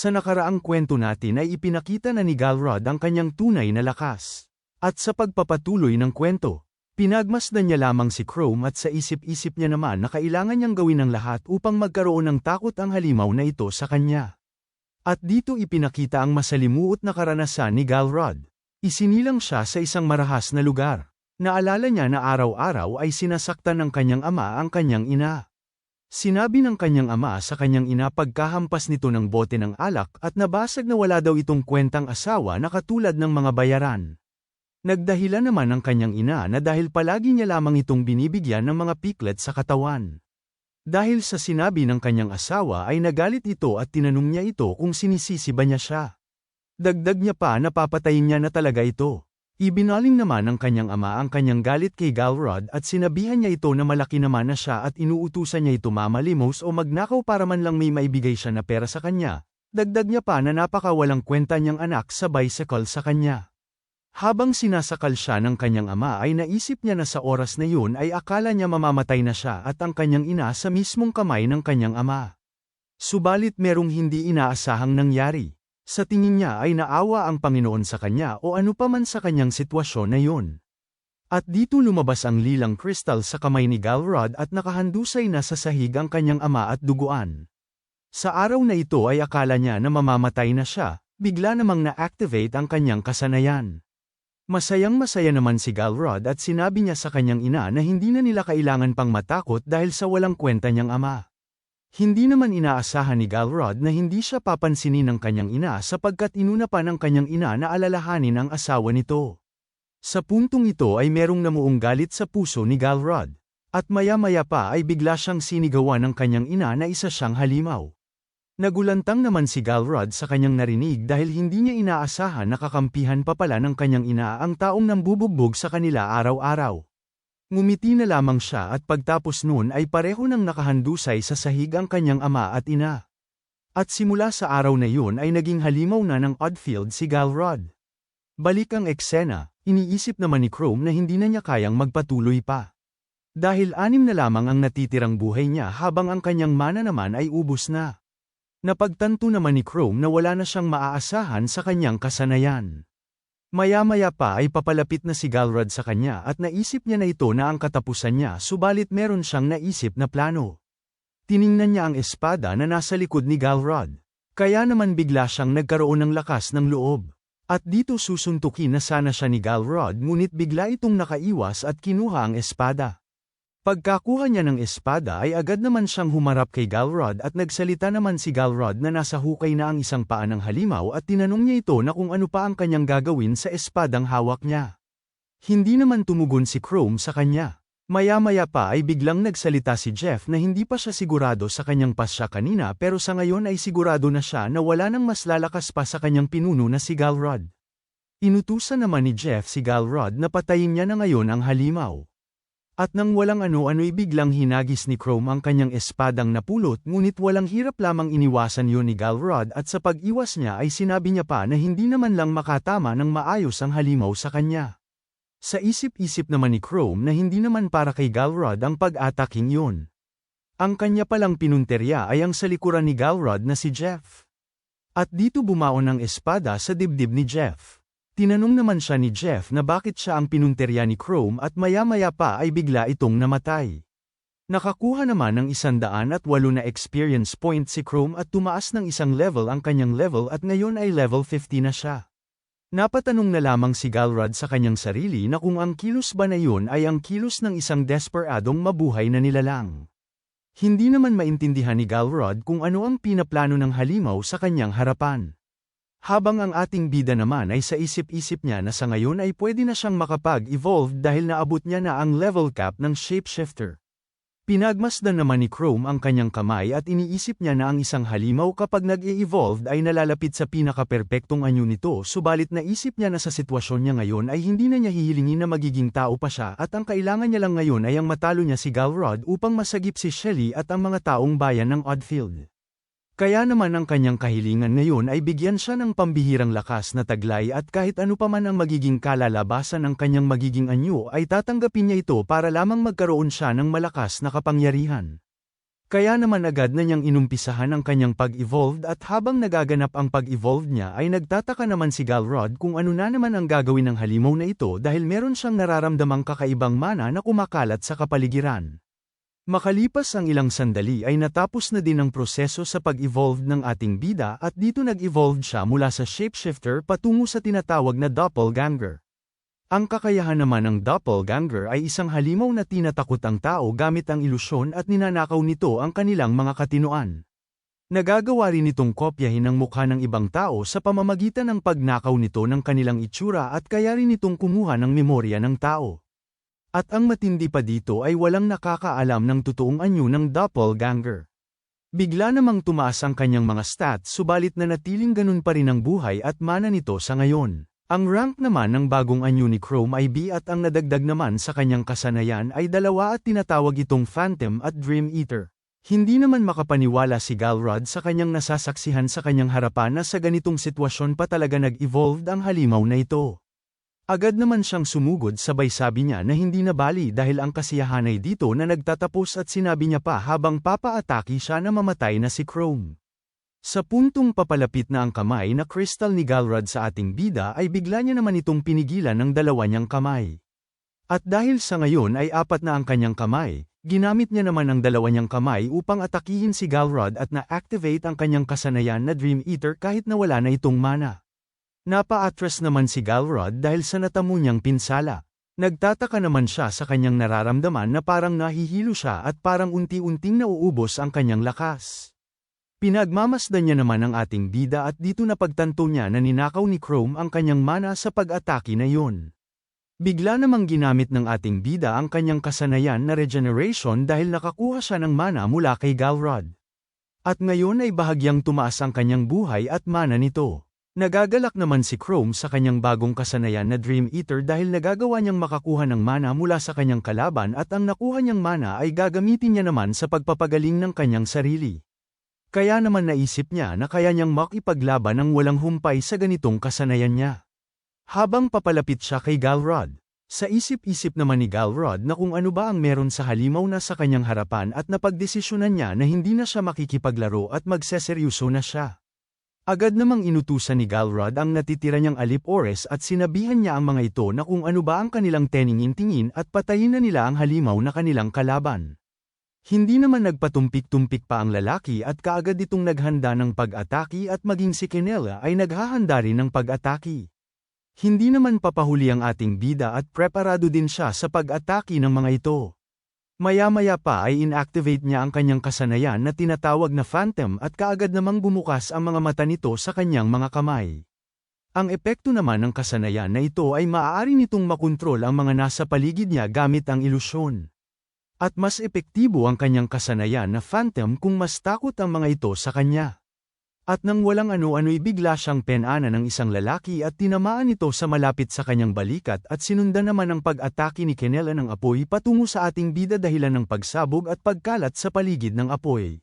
Sa nakaraang kwento natin ay ipinakita na ni Galrod ang kanyang tunay na lakas. At sa pagpapatuloy ng kwento, pinagmasdan niya lamang si Chrome at sa isip-isip niya naman na kailangan niyang gawin ang lahat upang magkaroon ng takot ang halimaw na ito sa kanya. At dito ipinakita ang masalimuot na karanasan ni Galrod. Isinilang siya sa isang marahas na lugar. Naalala niya na araw-araw ay sinasaktan ng kanyang ama ang kanyang ina. Sinabi ng kanyang ama sa kanyang ina pagkahampas nito ng bote ng alak at nabasag na wala daw itong kwentang asawa na katulad ng mga bayaran. Nagdahilan naman ang kanyang ina na dahil palagi niya lamang itong binibigyan ng mga piklet sa katawan. Dahil sa sinabi ng kanyang asawa ay nagalit ito at tinanong niya ito kung sinisisi ba niya siya. Dagdag niya pa na papatayin niya na talaga ito. Ibinaling naman ng kanyang ama ang kanyang galit kay Galrod at sinabihan niya ito na malaki naman na siya at inuutusan niya ito mamalimos o magnakaw para man lang may maibigay siya na pera sa kanya. Dagdag niya pa na napakawalang kwenta niyang anak sa bicycle sa kanya. Habang sinasakal siya ng kanyang ama ay naisip niya na sa oras na yun ay akala niya mamamatay na siya at ang kanyang ina sa mismong kamay ng kanyang ama. Subalit merong hindi inaasahang nangyari. Sa tingin niya ay naawa ang Panginoon sa kanya o ano pa man sa kanyang sitwasyon na yun. At dito lumabas ang lilang kristal sa kamay ni Galrod at nakahandusay na sa sahig ang kanyang ama at duguan. Sa araw na ito ay akala niya na mamamatay na siya, bigla namang na-activate ang kanyang kasanayan. Masayang masaya naman si Galrod at sinabi niya sa kanyang ina na hindi na nila kailangan pang matakot dahil sa walang kwenta niyang ama. Hindi naman inaasahan ni Galrod na hindi siya papansinin ng kanyang ina sapagkat inuna pa ng kanyang ina na alalahanin ang asawa nito. Sa puntong ito ay merong namuong galit sa puso ni Galrod. At maya-maya pa ay bigla siyang sinigawan ng kanyang ina na isa siyang halimaw. Nagulantang naman si Galrod sa kanyang narinig dahil hindi niya inaasahan na kakampihan pa pala ng kanyang ina ang taong nambubugbog sa kanila araw-araw. Ngumiti na lamang siya at pagtapos noon ay pareho nang nakahandusay sa sahig ang kanyang ama at ina. At simula sa araw na yun ay naging halimaw na ng Oddfield si Galrod. Balik ang eksena, iniisip naman ni Chrome na hindi na niya kayang magpatuloy pa. Dahil anim na lamang ang natitirang buhay niya habang ang kanyang mana naman ay ubos na. Napagtanto naman ni Chrome na wala na siyang maaasahan sa kanyang kasanayan. Maya-maya pa ay papalapit na si Galrod sa kanya at naisip niya na ito na ang katapusan niya subalit meron siyang naisip na plano. Tiningnan niya ang espada na nasa likod ni Galrod. Kaya naman bigla siyang nagkaroon ng lakas ng loob. At dito susuntukin na sana siya ni Galrod ngunit bigla itong nakaiwas at kinuha ang espada. Pagkakuha niya ng espada ay agad naman siyang humarap kay Galrod at nagsalita naman si Galrod na nasa hukay na ang isang paa ng halimaw at tinanong niya ito na kung ano pa ang kanyang gagawin sa espadang hawak niya. Hindi naman tumugon si Chrome sa kanya. Maya-maya pa ay biglang nagsalita si Jeff na hindi pa siya sigurado sa kanyang pasya kanina pero sa ngayon ay sigurado na siya na wala nang mas lalakas pa sa kanyang pinuno na si Galrod. Inutusan naman ni Jeff si Galrod na patayin niya na ngayon ang halimaw. At nang walang ano-ano'y biglang hinagis ni Chrome ang kanyang espadang napulot ngunit walang hirap lamang iniwasan yun ni Galrod at sa pag-iwas niya ay sinabi niya pa na hindi naman lang makatama ng maayos ang halimaw sa kanya. Sa isip-isip naman ni Chrome na hindi naman para kay Galrod ang pag-ataking yun. Ang kanya palang pinunterya ay ang sa likuran ni Galrod na si Jeff. At dito bumaon ang espada sa dibdib ni Jeff. Tinanong naman siya ni Jeff na bakit siya ang pinunterya ni Chrome at maya-maya pa ay bigla itong namatay. Nakakuha naman ng isandaan at walo na experience point si Chrome at tumaas ng isang level ang kanyang level at ngayon ay level 50 na siya. Napatanong na lamang si Galrod sa kanyang sarili na kung ang kilos ba na yun ay ang kilos ng isang desperadong mabuhay na nilalang. Hindi naman maintindihan ni Galrod kung ano ang pinaplano ng halimaw sa kanyang harapan. Habang ang ating bida naman ay sa isip-isip niya na sa ngayon ay pwede na siyang makapag-evolve dahil naabot niya na ang level cap ng shapeshifter. Pinagmasdan naman ni Chrome ang kanyang kamay at iniisip niya na ang isang halimaw kapag nag-e-evolved ay nalalapit sa pinaka-perpektong anyo nito subalit naisip niya na sa sitwasyon niya ngayon ay hindi na niya hihilingin na magiging tao pa siya at ang kailangan niya lang ngayon ay ang matalo niya si Galrod upang masagip si Shelly at ang mga taong bayan ng Oddfield. Kaya naman ang kanyang kahilingan ngayon ay bigyan siya ng pambihirang lakas na taglay at kahit ano pa man ang magiging kalalabasan ng kanyang magiging anyo ay tatanggapin niya ito para lamang magkaroon siya ng malakas na kapangyarihan. Kaya naman agad na niyang inumpisahan ang kanyang pag-evolved at habang nagaganap ang pag-evolved niya ay nagtataka naman si Galrod kung ano na naman ang gagawin ng halimaw na ito dahil meron siyang nararamdamang kakaibang mana na kumakalat sa kapaligiran. Makalipas ang ilang sandali ay natapos na din ang proseso sa pag-evolve ng ating bida at dito nag-evolve siya mula sa shapeshifter patungo sa tinatawag na doppelganger. Ang kakayahan naman ng doppelganger ay isang halimaw na tinatakot ang tao gamit ang ilusyon at ninanakaw nito ang kanilang mga katinuan. Nagagawa rin itong kopyahin ang mukha ng ibang tao sa pamamagitan ng pagnakaw nito ng kanilang itsura at kaya rin itong kumuha ng memorya ng tao. At ang matindi pa dito ay walang nakakaalam ng totoong anyo ng doppelganger. Bigla namang tumaas ang kanyang mga stats subalit na natiling ganun pa rin ang buhay at mana nito sa ngayon. Ang rank naman ng bagong anyo ni Chrome ay B at ang nadagdag naman sa kanyang kasanayan ay dalawa at tinatawag itong Phantom at Dream Eater. Hindi naman makapaniwala si Galrod sa kanyang nasasaksihan sa kanyang harapan na sa ganitong sitwasyon pa talaga nag-evolved ang halimaw na ito. Agad naman siyang sumugod sabay sabi niya na hindi na bali dahil ang kasiyahan ay dito na nagtatapos at sinabi niya pa habang papaataki siya na mamatay na si Chrome. Sa puntong papalapit na ang kamay na crystal ni Galrod sa ating bida ay bigla niya naman itong pinigilan ng dalawa niyang kamay. At dahil sa ngayon ay apat na ang kanyang kamay, ginamit niya naman ang dalawa niyang kamay upang atakihin si Galrod at na-activate ang kanyang kasanayan na Dream Eater kahit na wala na itong mana. Napa-atras naman si Galrod dahil sa natamo niyang pinsala. Nagtataka naman siya sa kanyang nararamdaman na parang nahihilo siya at parang unti-unting nauubos ang kanyang lakas. Pinagmamasdan niya naman ang ating bida at dito napagtanto niya na ninakaw ni Chrome ang kanyang mana sa pag-atake na yon. Bigla namang ginamit ng ating bida ang kanyang kasanayan na regeneration dahil nakakuha siya ng mana mula kay Galrod. At ngayon ay bahagyang tumaas ang kanyang buhay at mana nito. Nagagalak naman si Chrome sa kanyang bagong kasanayan na Dream Eater dahil nagagawa niyang makakuha ng mana mula sa kanyang kalaban at ang nakuha niyang mana ay gagamitin niya naman sa pagpapagaling ng kanyang sarili. Kaya naman naisip niya na kaya niyang makipaglaban ng walang humpay sa ganitong kasanayan niya. Habang papalapit siya kay Galrod, sa isip-isip naman ni Galrod na kung ano ba ang meron sa halimaw na sa kanyang harapan at napagdesisyonan niya na hindi na siya makikipaglaro at magseseryoso na siya. Agad namang inutusan ni Galrod ang natitira niyang alip ores at sinabihan niya ang mga ito na kung ano ba ang kanilang teningin-tingin at patayin na nila ang halimaw na kanilang kalaban. Hindi naman nagpatumpik-tumpik pa ang lalaki at kaagad itong naghanda ng pag-ataki at maging si Kenela ay naghahanda rin ng pag-ataki. Hindi naman papahuli ang ating bida at preparado din siya sa pag-ataki ng mga ito. Maya-maya pa ay inactivate niya ang kanyang kasanayan na tinatawag na phantom at kaagad namang bumukas ang mga mata nito sa kanyang mga kamay. Ang epekto naman ng kasanayan na ito ay maaari nitong makontrol ang mga nasa paligid niya gamit ang ilusyon. At mas epektibo ang kanyang kasanayan na phantom kung mas takot ang mga ito sa kanya. At nang walang ano-ano'y bigla siyang penana ng isang lalaki at tinamaan ito sa malapit sa kanyang balikat at sinundan naman ang pag-atake ni Kenela ng apoy patungo sa ating bida dahilan ng pagsabog at pagkalat sa paligid ng apoy.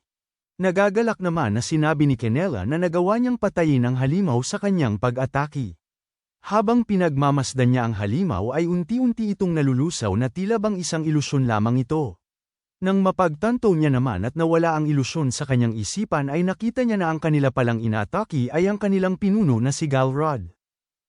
Nagagalak naman na sinabi ni Kenela na nagawa niyang patayin ang halimaw sa kanyang pag-atake. Habang pinagmamasdan niya ang halimaw ay unti-unti itong nalulusaw na tila bang isang ilusyon lamang ito. Nang mapagtanto niya naman at nawala ang ilusyon sa kanyang isipan ay nakita niya na ang kanila palang inataki ay ang kanilang pinuno na si Galrod.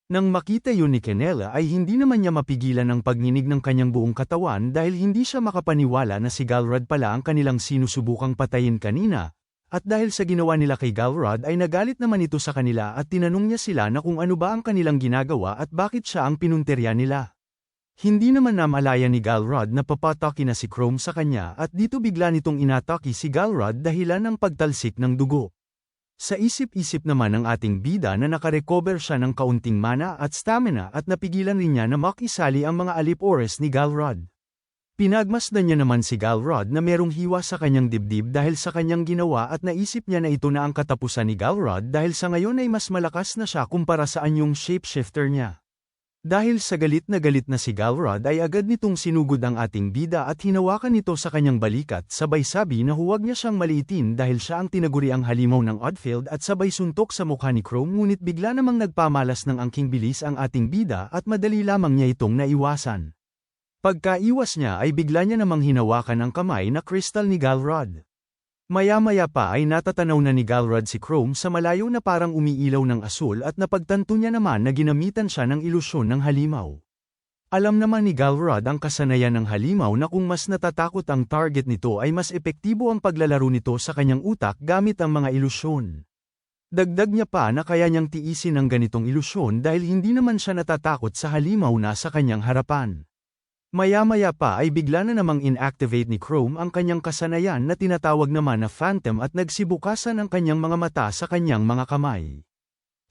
Nang makita yun ni Kenela ay hindi naman niya mapigilan ang pagninig ng kanyang buong katawan dahil hindi siya makapaniwala na si Galrod pala ang kanilang sinusubukang patayin kanina, at dahil sa ginawa nila kay Galrod ay nagalit naman ito sa kanila at tinanong niya sila na kung ano ba ang kanilang ginagawa at bakit siya ang pinunterya nila. Hindi naman namalaya ni Galrod na papataki na si Chrome sa kanya at dito bigla nitong inataki si Galrod dahilan ng pagtalsik ng dugo. Sa isip-isip naman ng ating bida na nakarecover siya ng kaunting mana at stamina at napigilan rin niya na makisali ang mga alip ores ni Galrod. Pinagmasdan niya naman si Galrod na merong hiwa sa kanyang dibdib dahil sa kanyang ginawa at naisip niya na ito na ang katapusan ni Galrod dahil sa ngayon ay mas malakas na siya kumpara sa anyong shapeshifter niya. Dahil sa galit na galit na si Galrod ay agad nitong sinugod ang ating bida at hinawakan nito sa kanyang balikat sabay sabi na huwag niya siyang maliitin dahil siya ang tinaguri ang halimaw ng Oddfield at sabay suntok sa mukha ni Chrome ngunit bigla namang nagpamalas ng angking bilis ang ating bida at madali lamang niya itong naiwasan. Pagkaiwas niya ay bigla niya namang hinawakan ang kamay na kristal ni Galrod. Maya-maya pa ay natatanaw na ni Galrod si Chrome sa malayo na parang umiilaw ng asul at napagtanto niya naman na ginamitan siya ng ilusyon ng halimaw. Alam naman ni Galrod ang kasanayan ng halimaw na kung mas natatakot ang target nito ay mas epektibo ang paglalaro nito sa kanyang utak gamit ang mga ilusyon. Dagdag niya pa na kaya niyang tiisin ang ganitong ilusyon dahil hindi naman siya natatakot sa halimaw na sa kanyang harapan. Maya-maya pa ay bigla na namang inactivate ni Chrome ang kanyang kasanayan na tinatawag naman na Phantom at nagsibukasan ang kanyang mga mata sa kanyang mga kamay.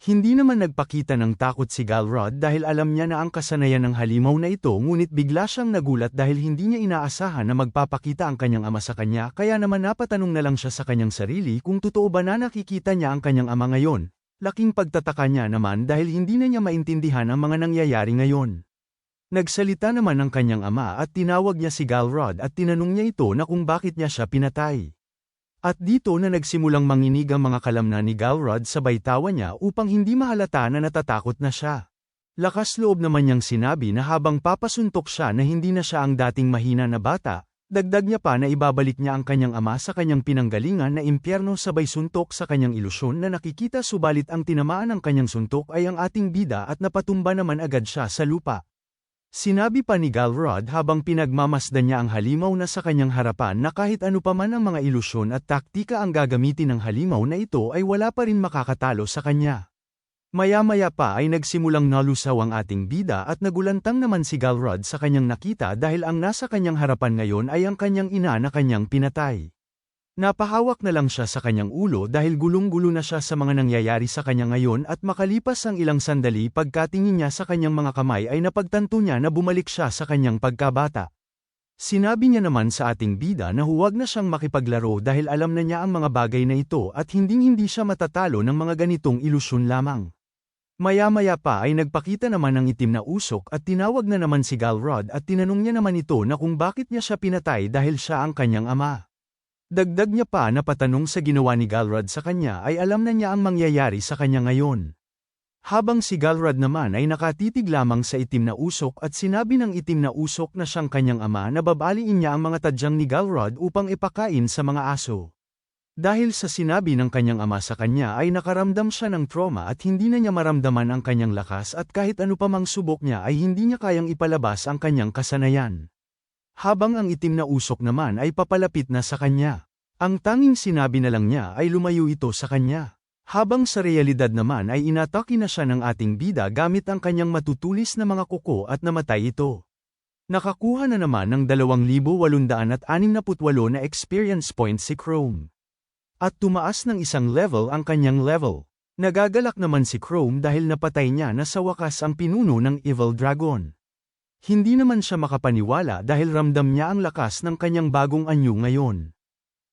Hindi naman nagpakita ng takot si Galrod dahil alam niya na ang kasanayan ng halimaw na ito ngunit bigla siyang nagulat dahil hindi niya inaasahan na magpapakita ang kanyang ama sa kanya kaya naman napatanong na lang siya sa kanyang sarili kung totoo ba na nakikita niya ang kanyang ama ngayon. Laking pagtataka niya naman dahil hindi na niya maintindihan ang mga nangyayari ngayon. Nagsalita naman ang kanyang ama at tinawag niya si Galrod at tinanong niya ito na kung bakit niya siya pinatay. At dito na nagsimulang manginig ang mga kalamnan ni Galrod sa baytawan niya upang hindi mahalata na natatakot na siya. Lakas loob naman niyang sinabi na habang papasuntok siya na hindi na siya ang dating mahina na bata, dagdag niya pa na ibabalik niya ang kanyang ama sa kanyang pinanggalingan na impyerno sabay suntok sa kanyang ilusyon na nakikita subalit ang tinamaan ng kanyang suntok ay ang ating bida at napatumba naman agad siya sa lupa. Sinabi pa ni Galrod habang pinagmamasdan niya ang halimaw na sa kanyang harapan na kahit ano pa man ang mga ilusyon at taktika ang gagamitin ng halimaw na ito ay wala pa rin makakatalo sa kanya. Maya-maya pa ay nagsimulang nalusaw ang ating bida at nagulantang naman si Galrod sa kanyang nakita dahil ang nasa kanyang harapan ngayon ay ang kanyang ina na kanyang pinatay. Napahawak na lang siya sa kanyang ulo dahil gulong-gulo na siya sa mga nangyayari sa kanya ngayon at makalipas ang ilang sandali pagkatingin niya sa kanyang mga kamay ay napagtanto niya na bumalik siya sa kanyang pagkabata. Sinabi niya naman sa ating bida na huwag na siyang makipaglaro dahil alam na niya ang mga bagay na ito at hinding-hindi siya matatalo ng mga ganitong ilusyon lamang. Maya-maya pa ay nagpakita naman ng itim na usok at tinawag na naman si Galrod at tinanong niya naman ito na kung bakit niya siya pinatay dahil siya ang kanyang ama. Dagdag niya pa na patanong sa ginawa ni Galrod sa kanya ay alam na niya ang mangyayari sa kanya ngayon. Habang si Galrod naman ay nakatitig lamang sa itim na usok at sinabi ng itim na usok na siyang kanyang ama na babaliin niya ang mga tadyang ni Galrod upang ipakain sa mga aso. Dahil sa sinabi ng kanyang ama sa kanya ay nakaramdam siya ng trauma at hindi na niya maramdaman ang kanyang lakas at kahit ano pa mang subok niya ay hindi niya kayang ipalabas ang kanyang kasanayan habang ang itim na usok naman ay papalapit na sa kanya. Ang tanging sinabi na lang niya ay lumayo ito sa kanya. Habang sa realidad naman ay inatake na siya ng ating bida gamit ang kanyang matutulis na mga kuko at namatay ito. Nakakuha na naman ng 2,868 na experience points si Chrome. At tumaas ng isang level ang kanyang level. Nagagalak naman si Chrome dahil napatay niya na sa wakas ang pinuno ng Evil Dragon. Hindi naman siya makapaniwala dahil ramdam niya ang lakas ng kanyang bagong anyo ngayon.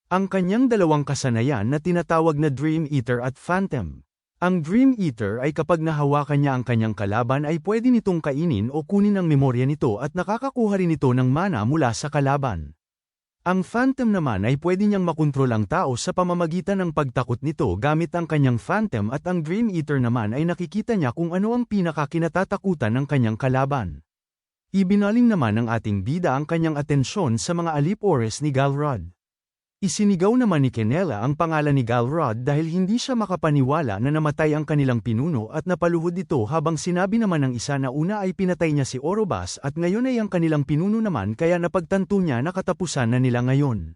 Ang kanyang dalawang kasanayan na tinatawag na Dream Eater at Phantom. Ang Dream Eater ay kapag nahawakan niya ang kanyang kalaban ay pwede nitong kainin o kunin ang memorya nito at nakakakuha rin ito ng mana mula sa kalaban. Ang Phantom naman ay pwede niyang makontrol ang tao sa pamamagitan ng pagtakot nito gamit ang kanyang Phantom at ang Dream Eater naman ay nakikita niya kung ano ang pinakakinatatakutan ng kanyang kalaban. Ibinaling naman ng ating bida ang kanyang atensyon sa mga alip-ores ni Galrod. Isinigaw naman ni Kenela ang pangalan ni Galrod dahil hindi siya makapaniwala na namatay ang kanilang pinuno at napaluhod ito habang sinabi naman ng isa na una ay pinatay niya si Orobas at ngayon ay ang kanilang pinuno naman kaya napagtanto niya na katapusan na nila ngayon.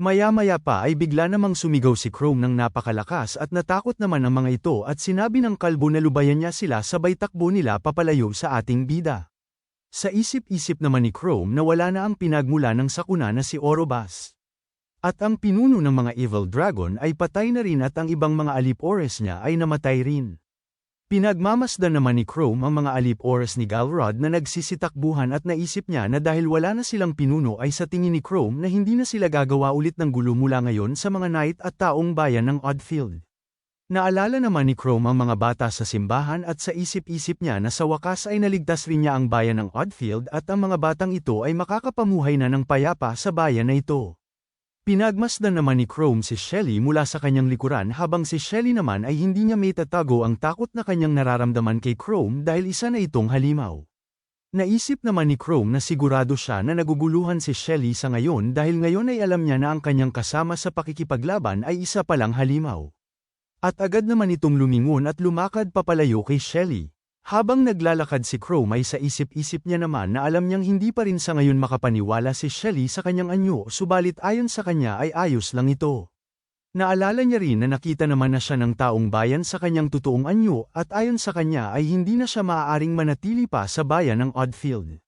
Maya-maya pa ay bigla namang sumigaw si Chrome ng napakalakas at natakot naman ang mga ito at sinabi ng kalbo na lubayan niya sila sabay takbo nila papalayo sa ating bida. Sa isip-isip naman ni Chrome na wala na ang pinagmula ng sakuna na si Orobas. At ang pinuno ng mga Evil Dragon ay patay na rin at ang ibang mga alip-ores niya ay namatay rin. Pinagmamasdan naman ni Chrome ang mga alip-ores ni Galrod na nagsisitakbuhan at naisip niya na dahil wala na silang pinuno ay sa tingin ni Chrome na hindi na sila gagawa ulit ng gulo mula ngayon sa mga knight at taong bayan ng Oddfield. Naalala naman ni Chrome ang mga bata sa simbahan at sa isip-isip niya na sa wakas ay naligtas rin niya ang bayan ng Oddfield at ang mga batang ito ay makakapamuhay na ng payapa sa bayan na ito. Pinagmasdan naman ni Chrome si Shelly mula sa kanyang likuran habang si Shelly naman ay hindi niya may tatago ang takot na kanyang nararamdaman kay Chrome dahil isa na itong halimaw. Naisip naman ni Chrome na sigurado siya na naguguluhan si Shelly sa ngayon dahil ngayon ay alam niya na ang kanyang kasama sa pakikipaglaban ay isa palang halimaw. At agad naman itong lumingon at lumakad papalayo kay Shelly. Habang naglalakad si Chrome ay sa isip-isip niya naman na alam niyang hindi pa rin sa ngayon makapaniwala si Shelly sa kanyang anyo subalit ayon sa kanya ay ayos lang ito. Naalala niya rin na nakita naman na siya ng taong bayan sa kanyang totoong anyo at ayon sa kanya ay hindi na siya maaaring manatili pa sa bayan ng Oddfield.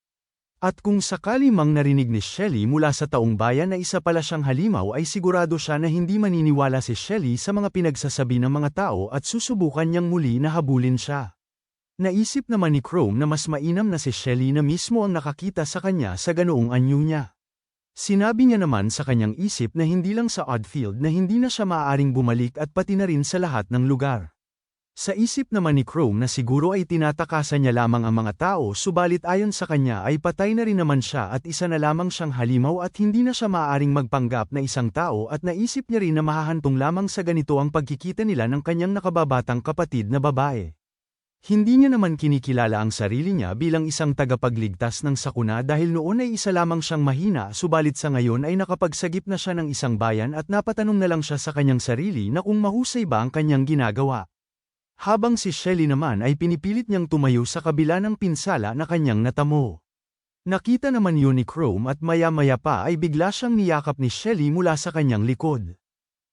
At kung sakali mang narinig ni Shelly mula sa taong bayan na isa pala siyang halimaw ay sigurado siya na hindi maniniwala si Shelly sa mga pinagsasabi ng mga tao at susubukan niyang muli na habulin siya. Naisip naman ni Chrome na mas mainam na si Shelly na mismo ang nakakita sa kanya sa ganoong anyo niya. Sinabi niya naman sa kanyang isip na hindi lang sa Oddfield na hindi na siya maaaring bumalik at pati na rin sa lahat ng lugar. Sa isip naman ni Chrome na siguro ay tinatakasan niya lamang ang mga tao subalit ayon sa kanya ay patay na rin naman siya at isa na lamang siyang halimaw at hindi na siya maaaring magpanggap na isang tao at naisip niya rin na mahahantong lamang sa ganito ang pagkikita nila ng kanyang nakababatang kapatid na babae. Hindi niya naman kinikilala ang sarili niya bilang isang tagapagligtas ng sakuna dahil noon ay isa lamang siyang mahina subalit sa ngayon ay nakapagsagip na siya ng isang bayan at napatanong na lang siya sa kanyang sarili na kung mahusay ba ang kanyang ginagawa. Habang si Shelly naman ay pinipilit niyang tumayo sa kabila ng pinsala na kanyang natamo. Nakita naman yun ni Chrome at maya-maya pa ay bigla siyang niyakap ni Shelly mula sa kanyang likod.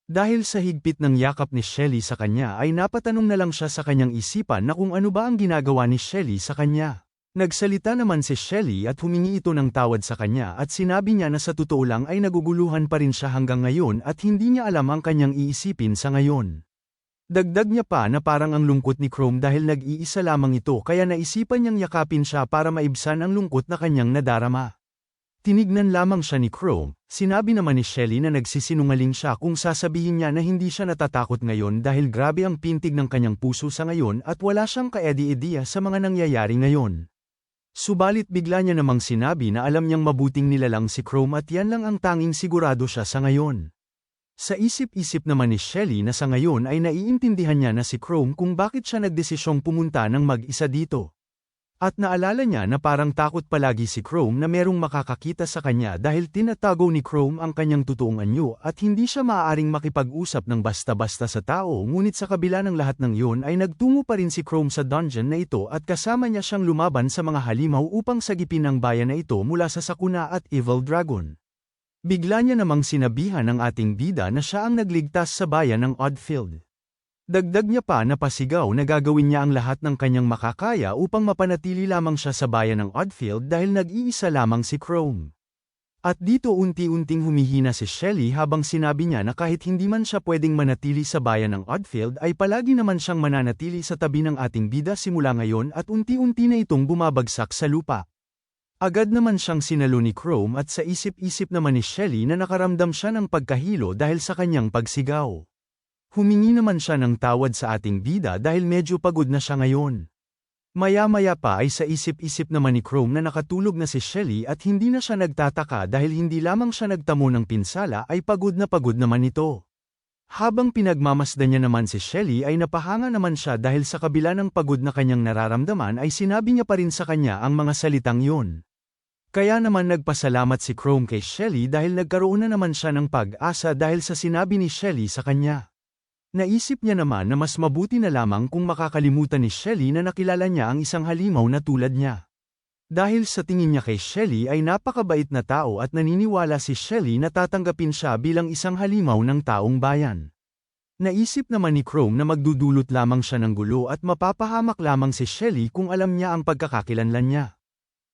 Dahil sa higpit ng yakap ni Shelly sa kanya ay napatanong na lang siya sa kanyang isipan na kung ano ba ang ginagawa ni Shelly sa kanya. Nagsalita naman si Shelly at humingi ito ng tawad sa kanya at sinabi niya na sa totoo lang ay naguguluhan pa rin siya hanggang ngayon at hindi niya alam ang kanyang iisipin sa ngayon. Dagdag niya pa na parang ang lungkot ni Chrome dahil nag-iisa lamang ito kaya naisipan niyang yakapin siya para maibsan ang lungkot na kanyang nadarama. Tinignan lamang siya ni Chrome, sinabi naman ni Shelly na nagsisinungaling siya kung sasabihin niya na hindi siya natatakot ngayon dahil grabe ang pintig ng kanyang puso sa ngayon at wala siyang kaedi-ideya sa mga nangyayari ngayon. Subalit bigla niya namang sinabi na alam niyang mabuting nilalang si Chrome at yan lang ang tanging sigurado siya sa ngayon. Sa isip-isip naman ni Shelly na sa ngayon ay naiintindihan niya na si Chrome kung bakit siya nagdesisyong pumunta ng mag-isa dito. At naalala niya na parang takot palagi si Chrome na merong makakakita sa kanya dahil tinatago ni Chrome ang kanyang totoong anyo at hindi siya maaaring makipag-usap ng basta-basta sa tao ngunit sa kabila ng lahat ng yun ay nagtungo pa rin si Chrome sa dungeon na ito at kasama niya siyang lumaban sa mga halimaw upang sagipin ang bayan na ito mula sa Sakuna at Evil Dragon. Bigla niya namang sinabihan ng ating bida na siya ang nagligtas sa bayan ng Oddfield. Dagdag niya pa na pasigaw na gagawin niya ang lahat ng kanyang makakaya upang mapanatili lamang siya sa bayan ng Oddfield dahil nag-iisa lamang si Chrome. At dito unti-unting humihina si Shelly habang sinabi niya na kahit hindi man siya pwedeng manatili sa bayan ng Oddfield ay palagi naman siyang mananatili sa tabi ng ating bida simula ngayon at unti-unti na itong bumabagsak sa lupa. Agad naman siyang sinalo ni Chrome at sa isip-isip naman ni Shelly na nakaramdam siya ng pagkahilo dahil sa kanyang pagsigaw. Humingi naman siya ng tawad sa ating bida dahil medyo pagod na siya ngayon. Maya-maya pa ay sa isip-isip naman ni Chrome na nakatulog na si Shelly at hindi na siya nagtataka dahil hindi lamang siya nagtamo ng pinsala ay pagod na pagod naman ito. Habang pinagmamasdan niya naman si Shelly ay napahanga naman siya dahil sa kabila ng pagod na kanyang nararamdaman ay sinabi niya pa rin sa kanya ang mga salitang yun. Kaya naman nagpasalamat si Chrome kay Shelly dahil nagkaroon na naman siya ng pag-asa dahil sa sinabi ni Shelly sa kanya. Naisip niya naman na mas mabuti na lamang kung makakalimutan ni Shelly na nakilala niya ang isang halimaw na tulad niya. Dahil sa tingin niya kay Shelly ay napakabait na tao at naniniwala si Shelly na tatanggapin siya bilang isang halimaw ng taong bayan. Naisip naman ni Chrome na magdudulot lamang siya ng gulo at mapapahamak lamang si Shelly kung alam niya ang pagkakakilanlan niya.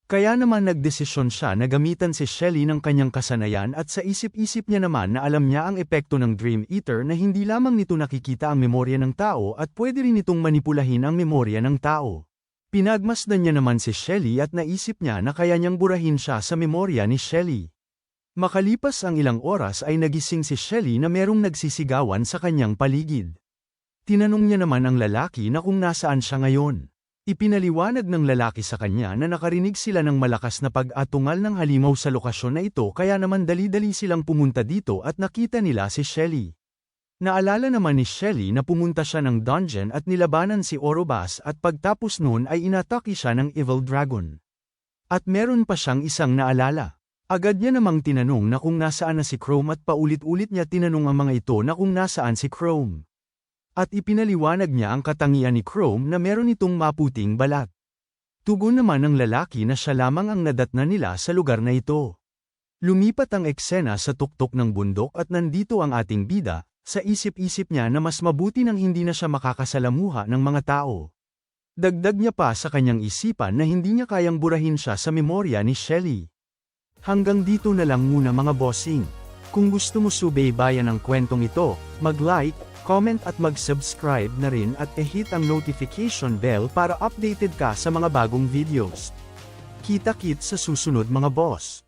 Kaya naman nagdesisyon siya na gamitan si Shelly ng kanyang kasanayan at sa isip-isip niya naman na alam niya ang epekto ng Dream Eater na hindi lamang nito nakikita ang memorya ng tao at pwede rin itong manipulahin ang memorya ng tao. Pinagmasdan niya naman si Shelly at naisip niya na kaya niyang burahin siya sa memorya ni Shelly. Makalipas ang ilang oras ay nagising si Shelly na merong nagsisigawan sa kanyang paligid. Tinanong niya naman ang lalaki na kung nasaan siya ngayon. Ipinaliwanag ng lalaki sa kanya na nakarinig sila ng malakas na pag-atungal ng halimaw sa lokasyon na ito kaya naman dali-dali silang pumunta dito at nakita nila si Shelly. Naalala naman ni Shelly na pumunta siya ng dungeon at nilabanan si Orobas at pagtapos noon ay inatake siya ng Evil Dragon. At meron pa siyang isang naalala. Agad niya namang tinanong na kung nasaan na si Chrome at paulit-ulit niya tinanong ang mga ito na kung nasaan si Chrome. At ipinaliwanag niya ang katangian ni Chrome na meron itong maputing balat. Tugon naman ng lalaki na siya lamang ang nadatna nila sa lugar na ito. Lumipat ang eksena sa tuktok ng bundok at nandito ang ating bida, sa isip-isip niya na mas mabuti nang hindi na siya makakasalamuha ng mga tao. Dagdag niya pa sa kanyang isipan na hindi niya kayang burahin siya sa memorya ni Shelley. Hanggang dito na lang muna mga bossing. Kung gusto mo subaybayan ang kwentong ito, mag-like, comment at mag-subscribe na rin at e-hit ang notification bell para updated ka sa mga bagong videos. Kita-kit sa susunod mga boss.